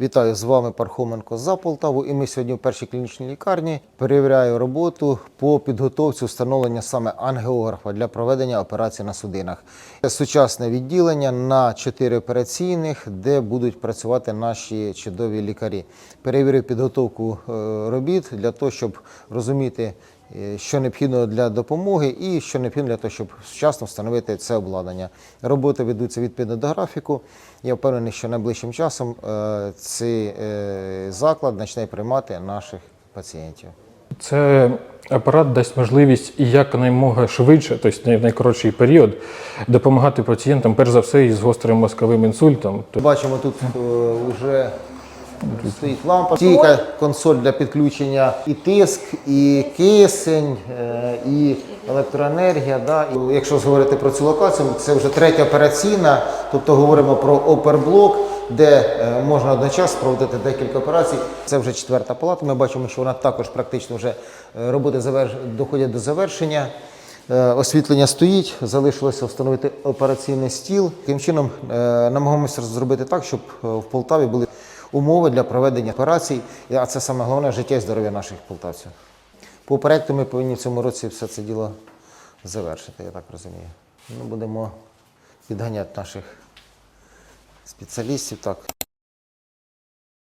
Вітаю з вами Пархоменко за Полтаву. І ми сьогодні в першій клінічній лікарні перевіряю роботу по підготовці встановлення саме ангіографа для проведення операцій на судинах. Це сучасне відділення на 4 операційних, де будуть працювати наші чудові лікарі. Перевірю підготовку е, робіт для того, щоб розуміти, що необхідно для допомоги і що необхідно для того, щоб вчасно встановити це обладнання. Роботи ведуться відповідно до графіку. Я впевнений, що найближчим часом е, цей е, заклад почне приймати наших пацієнтів. Це апарат дасть можливість і якнаймога швидше, тобто найкоротший період, допомагати пацієнтам, перш за все, із гострим мозковим інсультом. Бачимо, тут вже стоїть лампа, стійка консоль для підключення і тиск, і кисень, е, і електроенергія. Да. І якщо говорити про цю локацію, це вже третя операційна, тобто говоримо про оперблок, де е, можна одночасно проводити декілька операцій. Це вже четверта палата. Ми бачимо, що вона також практично вже е, роботи заверш... доходять до завершення. Освітлення стоїть, залишилося встановити операційний стіл. Таким чином намагаємося зробити так, щоб в Полтаві були умови для проведення операцій, а це саме головне життя і здоров'я наших полтавців. По проекту ми повинні в цьому році все це діло завершити, я так розумію. Ну, будемо підганяти наших спеціалістів. Так.